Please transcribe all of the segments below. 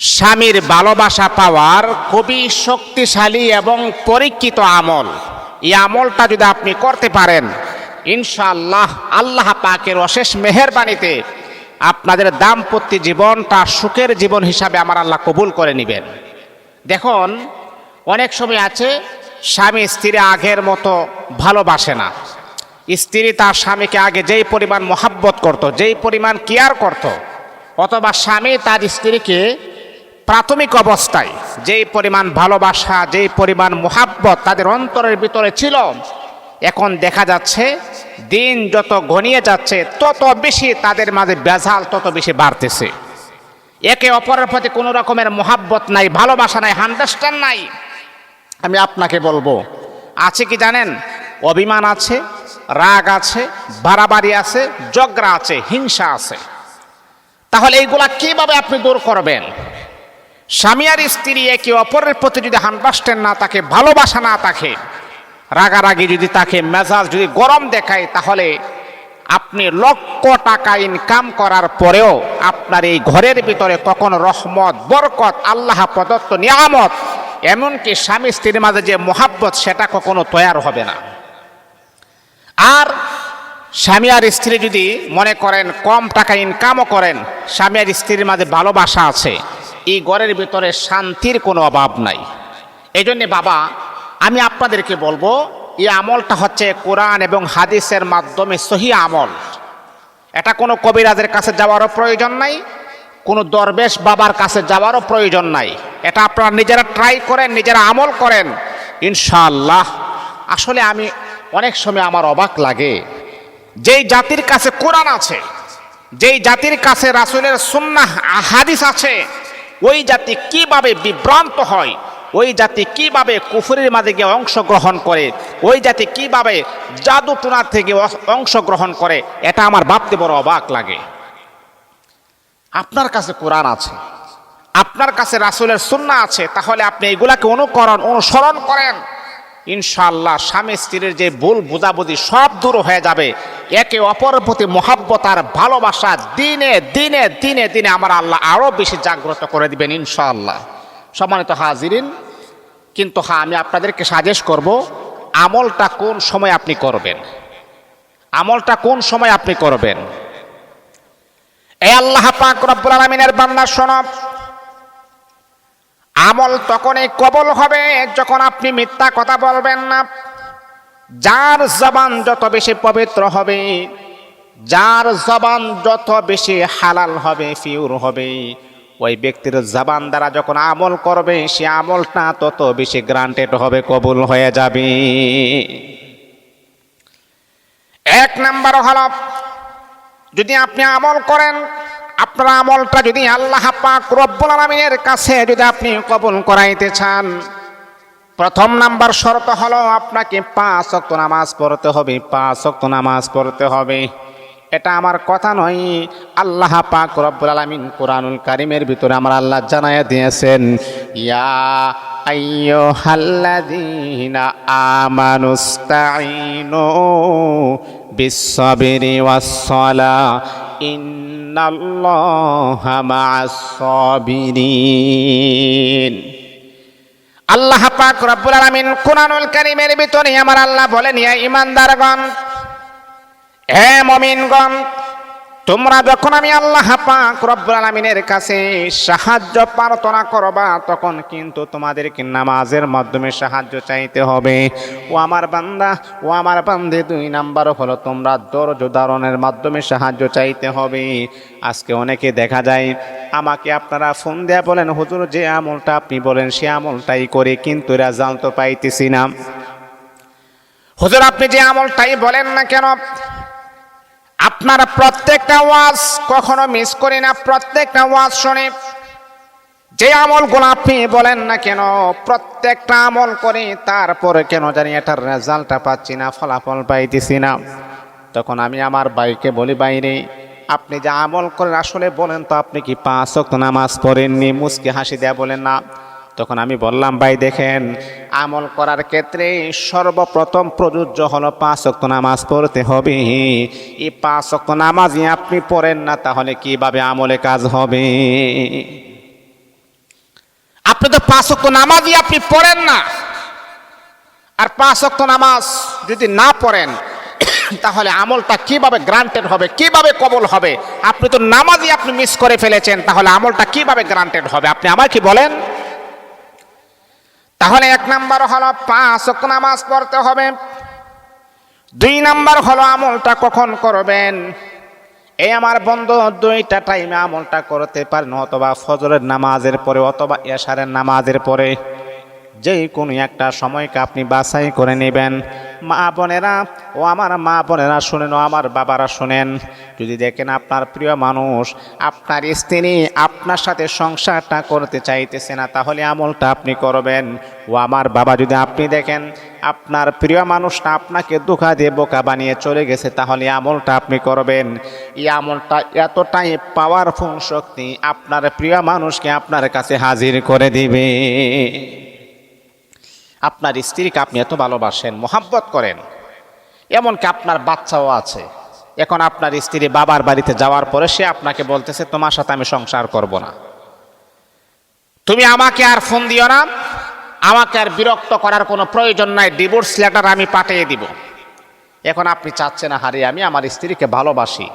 স্বামীর ভালোবাসা পাওয়ার খুবই শক্তিশালী এবং পরীক্ষিত আমল। এই আমলটা যদি আপনি করতে পারেন, ইনশাআল্লাহ আল্লাহ পাকের অশেষ মেহেরবানিতে আপনাদের দাম্পত্য জীবনটা সুখের জীবন হিসাবে আমার আল্লাহ কবুল করে নেবেন। দেখুন, অনেক সময় আছে, স্বামী স্ত্রী আগের মতো ভালোবাসে না। স্ত্রী তার স্বামীকে আগে যেই পরিমাণ মহাব্বত করত, যেই পরিমাণ কেয়ার করত, অথবা স্বামী তার স্ত্রীকে প্রাথমিক অবস্থায়, যেই পরিমাণ ভালোবাসা, যেই পরিমাণ মোহাব্বত তাদের অন্তরের ভিতরে ছিল, এখন দেখা যাচ্ছে দিন যত ঘনিয়ে যাচ্ছে, তত বেশি তাদের মাঝে বেজাল তত বেশি বাড়তেছে। একে অপরের প্রতি কোনো রকমের মোহাব্বত নাই, ভালোবাসা নাই আন্ডারস্ট্যান্ড নাই। আমি আপনাকে বলব, আছে কি জানেন? অভিমান আছে, রাগ আছে, বাড়াবাড়ি আছে জগরা আছে, হিংসা আছে। তাহলে এইগুলা কীভাবে আপনি দূর করবেন? স্বামী আর স্ত্রী একে অপরের প্রতি যদি আন্ডারস্ট্যান্ড না থাকে ভালোবাসা না থাকে রাগারাগি যদি, তাকে মেজাজ যদি গরম দেখায়, তাহলে আপনি লক্ষ টাকা ইনকাম করার পরেও আপনার এই ঘরের ভিতরে কখনো রহমত, বরকত, আল্লাহ প্রদত্ত নিয়ামত, এমনকি স্বামী স্ত্রীর মাঝে যে মোহাব্বত, সেটা কখনো তৈয়ার হবে না। আর স্বামী আর স্ত্রী যদি মনে করেন কম টাকা ইনকামও করেন, স্বামী আর স্ত্রীর মাঝে ভালোবাসা আছে এই ঘরের ভিতরে শান্তির কোনো অভাব নাই। এই জন্যে বাবা, আমি আপনাদেরকে বলব, এই আমলটা হচ্ছে কোরআন এবং হাদিসের মাধ্যমে সহি আমল। এটা কোনো কবিরাজের কাছে যাওয়ারও প্রয়োজন নাই, কোনো দরবেশ বাবার কাছে যাওয়ারও প্রয়োজন নাই। এটা আপনারা নিজেরা ট্রাই করেন, নিজেরা আমল করেন। ইনশাআল্লাহ, আসলে আমি অনেক সময় আমার অবাক লাগে। যেই জাতির কাছে কোরআন আছে, যেই জাতির কাছে রাসুলের সুন্নাহ, হাদিস আছে ওই জাতি কীভাবে বিভ্রান্ত হয়, ওই জাতি কীভাবে কুফুরের মাঝে গিয়ে অংশগ্রহণ করে, ওই জাতি কীভাবে জাদু টুনা থেকে অংশগ্রহণ করে, এটা আমার ভাবতে বড় অবাক লাগে। আপনার কাছে কোরআন আছে, আপনার কাছে রাসুলের সুন্না আছে, তাহলে আপনি এগুলাকে অনুকরণ, অনুসরণ করেন। ইনশাআল্লাহ স্বামী স্ত্রীর যে ভুল বোঝাবুঝি সব দূর হয়ে যাবে। একে অপরের প্রতি মহাব্বত আর ভালোবাসা দিনে দিনে দিনে দিনে আমার আল্লাহ আরও বেশি জাগ্রত করে দিবেন ইনশাআল্লাহ। সম্মানিত হাজিরিন, কিন্তু হ্যাঁ আমি আপনাদেরকে সাজেস্ট করব, আমলটা কোন সময় আপনি করবেন? আমলটা কোন সময় আপনি করবেন? এ আল্লাহ পাক রব্বুল আলামিনের বান্দা, শোনো। আমল তখনই কবল হবে যখন আপনি মিথ্যা কথা বলবেন না। যার জবান যত বেশি পবিত্র হবে, যার জবান যত বেশি হালাল হবে ফিউর হবে, ওই ব্যক্তির জবান দ্বারা যখন আমল করবে, সে আমলটা তত বেশি গ্রান্টেড হবে, কবুল হয়ে যাবে। এক নাম্বার হল, যদি আপনি আমল করেন, আপনার আমলটা যদি আল্লাহ পাক রব্বুল আলামিনের কাছে যদি আপনি কবুল করাইতে চান প্রথম নাম্বার শর্ত হলো আপনাকে পাঁচ অক্ত নামাজ পড়তে হবে, পাঁচ অক্ত নামাজ পড়তে হবে। এটা আমার কথা নয়, আল্লাহ পাক রব্বুল আলামিন কোরআনুল কারিমের ভিতরে আমার আল্লাহ জানায়া দিয়েছেন, ইয়া আইয়ুহাল্লাযীনা আমানুস্তাঈনু বিসসাবরি ওয়াস-সালা, ইন্নাল্লাহা মা'আস-সাবিরিন। আল্লাহ পাক রব্বুল আলামিন কুরআনুল কারীমের ভিতরে আমার আল্লাহ বলেন ইয়া ঈমানদারগণ হে মুমিনগণ তোমরা যখন আমি আল্লাহ পাক রব্বুল আলামিনের কাছে সাহায্য প্রার্থনা করবা, তখন কিন্তু তোমাদেরকে নামাজের মাধ্যমে সাহায্য চাইতে হবে। ও আমার বান্দা, ও আমার বান্দে, দুই নাম্বার হলো তোমরা ধৈর্য ধারণের মাধ্যমে সাহায্য চাইতে হবে। আজকে অনেকে দেখা যায়, আমাকে আপনারা ফোন দেয়া বলেন, হুজুর, যে আমলটা আপনি বলেন, সে আমলটাই করে কিন্তু রেজাল্ট তো পাইতেছি না। হুজুর, আপনি যে আমলটাই বলেন না কেন? আপনার প্রত্যেকটা ওয়াজ কখনো মিস করি না, প্রত্যেকটা ওয়াজ শুনে। যে আমলগুলো আপনি বলেন না কেন, প্রত্যেকটা আমল করে, তারপরে কেন জানি এটার রেজাল্টটা পাচ্ছি না, ফলাফল পাইতেছি না। তখন আমি আমার বাইকে বলি বাইরে আপনি যে আমল করেন, আসলে বলেন তো আপনি কি পাঁচ নামাজ পড়েননি? মুসকে হাসি দেয়া বলেন, না। তখন আমি বললাম, ভাই, দেখেন, আমল করার ক্ষেত্রে সর্বপ্রথম প্রযোজ্য হলো পাঁচ ওয়াক্ত নামাজ পড়তে হবে। এই পাঁচ ওয়াক্ত নামাজই আপনি পড়েন না, তাহলে কীভাবে আমলে কাজ হবে? আপনি তো পাঁচ ওয়াক্ত নামাজই আপনি পড়েন না। আর পাঁচ ওয়াক্ত নামাজ যদি না পড়েন, তাহলে আমলটা কীভাবে গ্রান্টেড হবে, কীভাবে কবল হবে? আপনি তো নামাজই আপনি মিস করে ফেলেছেন, তাহলে আমলটা কীভাবে গ্রান্টেড হবে? আপনি আমার কি বলেন? তাহলে এক নাম্বার হলো পাঁচ নামাজ পড়তে হবে। দুই নাম্বার হলো আমলটা কখন করবেন? এই আমার বন্ধু দুইটা টাইমে আমলটা করতে পারেন, অথবা ফজরের নামাজের পরে, অথবা এশারের নামাজের পরে। যে কোনো একটা সময়কে আপনি বাছাই করে নেবেন। মা বোনেরা ও আমার মা বোনেরা শুনেন, ও আমার বাবারা শুনেন। যদি দেখেন আপনার প্রিয় মানুষ, আপনার স্ত্রী আপনার সাথে সংসারটা করতে চাইতেছে না, তাহলে আমলটা আপনি করবেন। ও আমার বাবা, যদি আপনি দেখেন আপনার প্রিয় মানুষটা আপনাকে ধোকা দিয়ে বোকা বানিয়ে চলে গেছে, তাহলে আমলটা আপনি করবেন। এই আমলটা এতটাই পাওয়ারফুল শক্তি আপনার প্রিয় মানুষকে আপনার কাছে হাজির করে দিবে। আপনার স্ত্রীকে আপনি এত ভালোবাসেন, মোহাব্বত করেন। এমনকি আপনার বাচ্চাও আছে। এখন আপনার স্ত্রী বাবার বাড়িতে যাওয়ার পরে সে আপনাকে বলতেছে, তোমার সাথে আমি সংসার করব না। তুমি আমাকে আর ফোন দিও না। আমাকে আর বিরক্ত করার কোনো প্রয়োজন নাই। ডিভোর্স লেটার আমি পাঠিয়ে দিব। এখন আপনি চাচ্ছেন হারে আমি আমার স্ত্রীকে ভালোবাসি।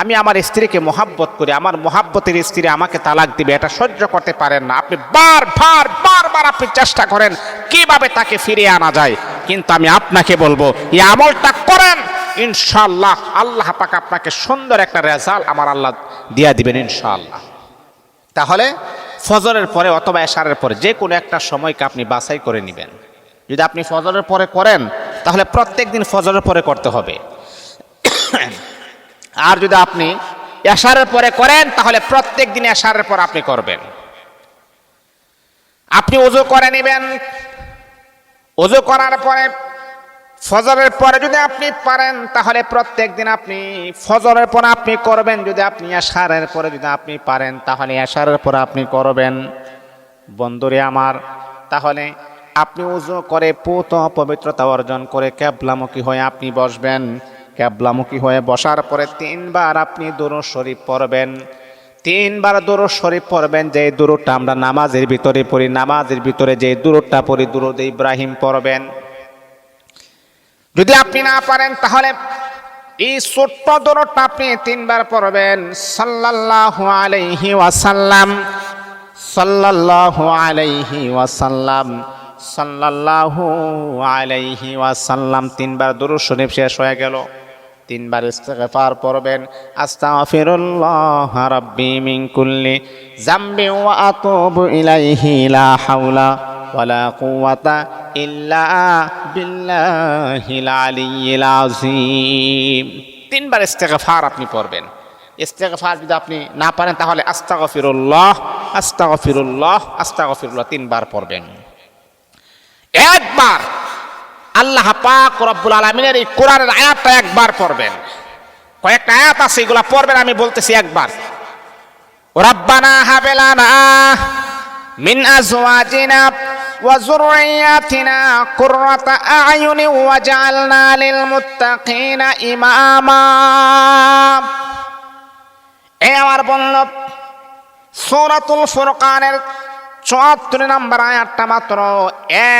আমি আমার স্ত্রীকে মোহাব্বত করি, আমার মহাব্বতের স্ত্রী আমাকে তালাক দিবে, এটা সহ্য করতে পারেন না। আপনি বার বার বারবার আপনি চেষ্টা করেন কীভাবে তাকে ফিরিয়ে আনা যায়। কিন্তু আমি আপনাকে বলব, এই আমলটা করেন ইনশাল্লাহ আল্লাহ পাক আপনাকে সুন্দর একটা রেজাল্ট আমার আল্লাহ দিয়া দিবেন ইনশাল্লাহ তাহলে ফজরের পরে অথবা এশারের পরে যে কোনো একটা সময়কে আপনি বাছাই করে নেবেন। যদি আপনি ফজরের পরে করেন, তাহলে প্রত্যেক দিন ফজরের পরে করতে হবে। আর যদি আপনি এশারের পরে করেন, তাহলে প্রত্যেক দিন এশারের পর আপনি করবেন। আপনি ওজু করে নেবেন। ওজু করার পরে ফজরের পরে যদি আপনি পারেন, তাহলে প্রত্যেক দিন আপনি ফজরের পরে আপনি করবেন। যদি আপনি এশারের পরে যদি আপনি পারেন, তাহলে এশারের পরে আপনি করবেন। বন্ধুরে আমার, তাহলে আপনি উজু করে পুত পবিত্রতা অর্জন করে ক্যাবলামুখী হয়ে আপনি বসবেন। ক্যাবলামুখী হয়ে বসার পরে তিনবার আপনি দুরু শরীফ পড়বেন। তিনবার দুরু শরীফ পড়বেন যে দুরুটা আমরা নামাজের ভিতরে পড়ি, নামাজের ভিতরে যে দুরুটা পড়ি, দুরুদ ইব্রাহিম পড়বেন। যদি আপনি না পারেন, তাহলে এই ছোট্ট দৌড়টা আপনি তিনবার পড়বেন। সাল্লাল্লাহু আলাইহি ওয়াসাল্লাম, সাল্লাল্লাহু আলাইহি ওয়াসাল্লাম, সাল্লাল্লাহু আলাইহি ওয়াসাল্লাম তিনবার দুরূদ শরীফ শেষ হয়ে গেল। তিনবার ইস্তেগফার পড়বেন। আস্তাগফিরুল্লাহ রাব্বি মিন কুল্লি জামবি ওয়া আতুবু ইলাইহি লা হাওলা ওয়ালা কুওয়াতা ইল্লা বিল্লাহিল আলিয়্যিল আযীম। তিনবার ইস্তেগফার আপনি পড়বেন। ইস্তেগফার যদি আপনি না পারেন তাহলে আস্তাগফিরুল্লাহ আস্তাগফিরুল্লাহ আস্তাগফিরুল্লাহ তিনবার পড়বেন। একবার আল্লাহ পাক রব্বুল আলমিনের এই কোরআনের আয়াতটা একবার পড়বেন কয়েকটা আয়াত আছে এগুলা পড়বেন আমি বলতেছি একবার রব্বানা হাবেলানা মিন আজওয়াজিনা وذرياتنا قرة أعين وجعلنا للمتقين إماما এ আমার বলল সূরাতুল ফুরকানের চুয়াত্তর নাম্বার আয়াতটা মাত্র।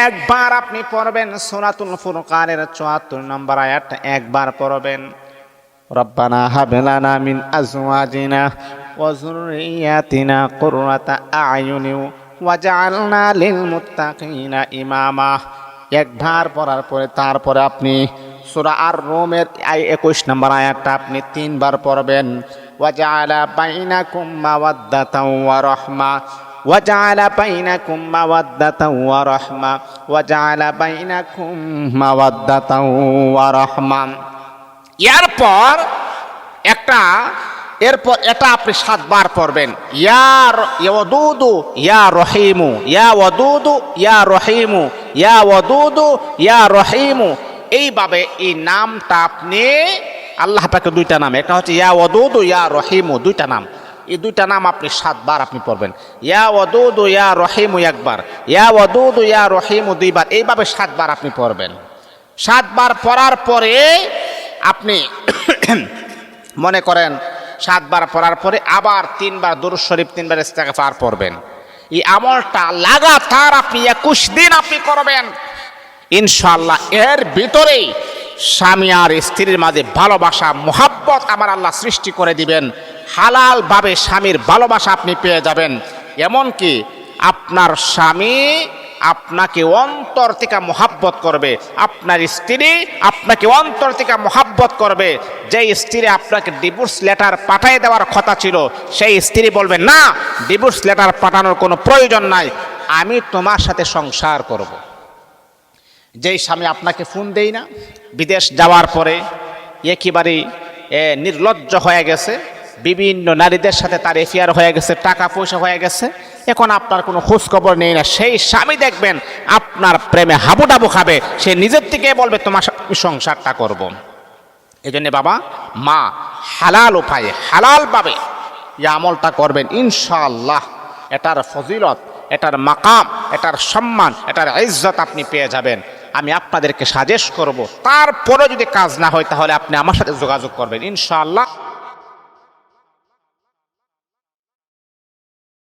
একবার আপনি পড়বেন সোনাতুল ফুরকানের চুয়াত্তর নাম্বার আয়াতটা একবার পড়বেন। রব্বানা হাবলানা মিন আজওয়াজিনা ওয়া যুররিয়াতিনা কুররাতা আয়ুনি লিল মুত্তাকিনা ইমামা। একবার পড়ার পরে তারপরে আপনি সূরা আর রোমের একুশ নম্বর আয়াতটা আপনি তিনবার পড়বেন। ওয়াজআলা বাইনাকুম মাওয়াদ্দাতাও ওয়া রাহমা। وجعل بينكم مودة ورحمة وجعل بينكم مودة ورحمة এরপর একটা এরপর এটা আপনি সাতবার পড়বেন ইয়ার ওয়াদুদু ইয়া রহিমু ইয়া ওয়াদুদু ইয়া রহিমু ইয়া ওয়াদুদু ইয়া রহিমু এইভাবে এই নামটা আপনি আল্লাহ পাকে দুইটা নাম একটা হচ্ছে ইয়া ওয়াদুদু ইয়া রহিমু দুইটা নাম এই দুইটা নাম আপনি সাতবার আপনি পড়বেন। ইয়া ওয়াদুদু, ইয়া রহিমু একবার। ইয়া ওয়াদুদু, ইয়া রহিমু দুইবার। এইভাবে সাতবার আপনি পড়বেন। সাতবার পড়ার পরে আপনি মনে করেন, সাতবার পড়ার পরে আবার তিনবার দুরুদ শরীফ, তিনবার ইস্তেগফার পড়বেন। এই আমলটা লাগাতার আপনি একুশ দিন আপনি করবেন। ইনশাল্লাহ এর ভিতরেই স্বামী আর স্ত্রীর মাঝে ভালোবাসা, মোহাব্বত আমার আল্লাহ সৃষ্টি করে দিবেন। হালালভাবে স্বামীর ভালোবাসা আপনি পেয়ে যাবেন। এমনকি আপনার স্বামী আপনাকে অন্তর থেকে মোহাব্বত করবে। আপনার স্ত্রী আপনাকে অন্তর থেকে মোহাব্বত করবে। যে স্ত্রী আপনাকে ডিভোর্স লেটার পাঠিয়ে দেওয়ার কথা ছিল, সেই স্ত্রী বলবে, না ডিভোর্স লেটার পাঠানোর কোনো প্রয়োজন নাই। আমি তোমার সাথে সংসার করব। যেই স্বামী আপনাকে ফোন দেই না, বিদেশ যাওয়ার পরে একেবারেই নির্লজ্জ হয়ে গেছে। বিভিন্ন নারীদের সাথে তার এফিয়ার হয়ে গেছে, টাকা পয়সা হয়ে গেছে। এখন আপনার কোনো খোঁজ খবর নেই না। সেই স্বামী দেখবেন আপনার প্রেমে হাবুডাবু খাবে। সে নিজের থেকে বলবে, তোমার সংসারটা করব। এই জন্যে বাবা, মা, হালাল উপায়ে হালালভাবে এই আমলটা করবেন। ইনশাআল্লাহ, এটার ফজিলত, এটার মাকাম, এটার সম্মান, এটার ইজ্জত আপনি পেয়ে যাবেন। আমি আপনাদেরকে সাজেস্ট করব। তারপরে যদি কাজ না হয়, তাহলে আপনি আমার সাথে যোগাযোগ করবেন। ইনশাআল্লাহ।